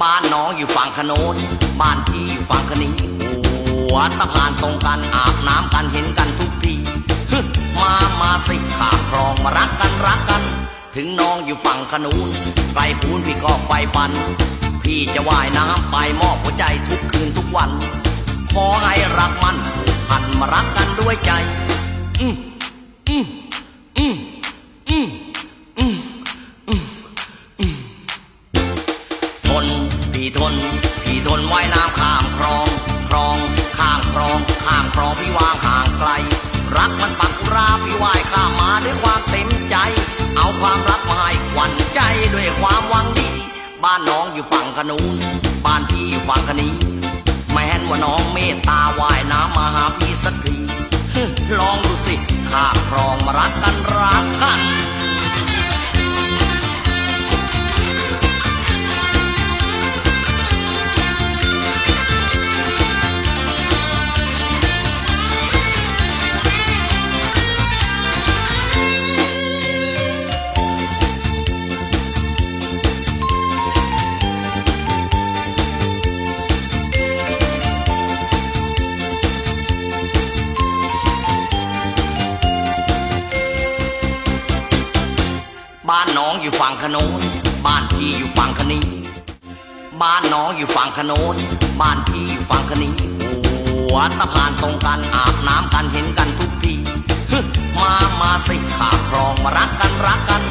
บ้านน้องอยู่ฝั่งขนนบ้านพี่อยู่ฝั่งคนี้หัวตะพานตรงกันอาบน้ำกันเห็นกันทุกทีมามาสิข้าครองมารักกันรักกัน ถึงน้องอยู่ฝั่งขนูนไกลพูนพี่ก็ไฟฟัน พี่จะว่ายน้ำไปมอบหัวใจทุกคืนทุกวัน น พี่ทนว่ายน้ำข้ามคลองคลองข้ามคลองข้ามคลองพี่วางห่างไกล รักมันปักราพี่ว่ายข้ามมาด้วยความเต็มใจ เอาความรักมาให้ขวัญใจด้วยความหวังดี บ้านน้องอยู่ฝั่งขนูนบ้านพี่อยู่ฝั่งคนี้แม้นว่าน้องเมตตาว่ายน้ำมาหาพี่สักทีลองดูสิข้ามคลองมารักกัน บ้านน้องอยู่ฝั่งขโนนบ้านพี่อยู่ฝั่งคนี้ บ้านน้องอยู่ฝั่งขโนนบ้านพี่อยู่ฝั่งคนี้หัวตะพานตรงกันอาบน้ำกันเห็นกันทุกทีมามาสิขาคลองมารักกันรักกัน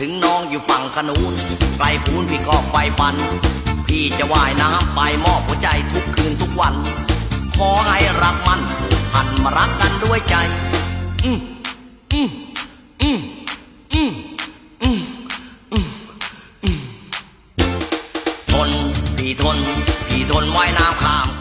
ถึงน้องอยู่ฝั่งขนูนไกลพูนพี่ก็ไฟฟัน พี่จะว่ายน้ำไปมอบหัวใจทุกคืนทุกวัน ขอให้รักมันผูกพันมารักกันด้วยใจ อื พี่ทน พี่ทนว่ายน้ำข้าม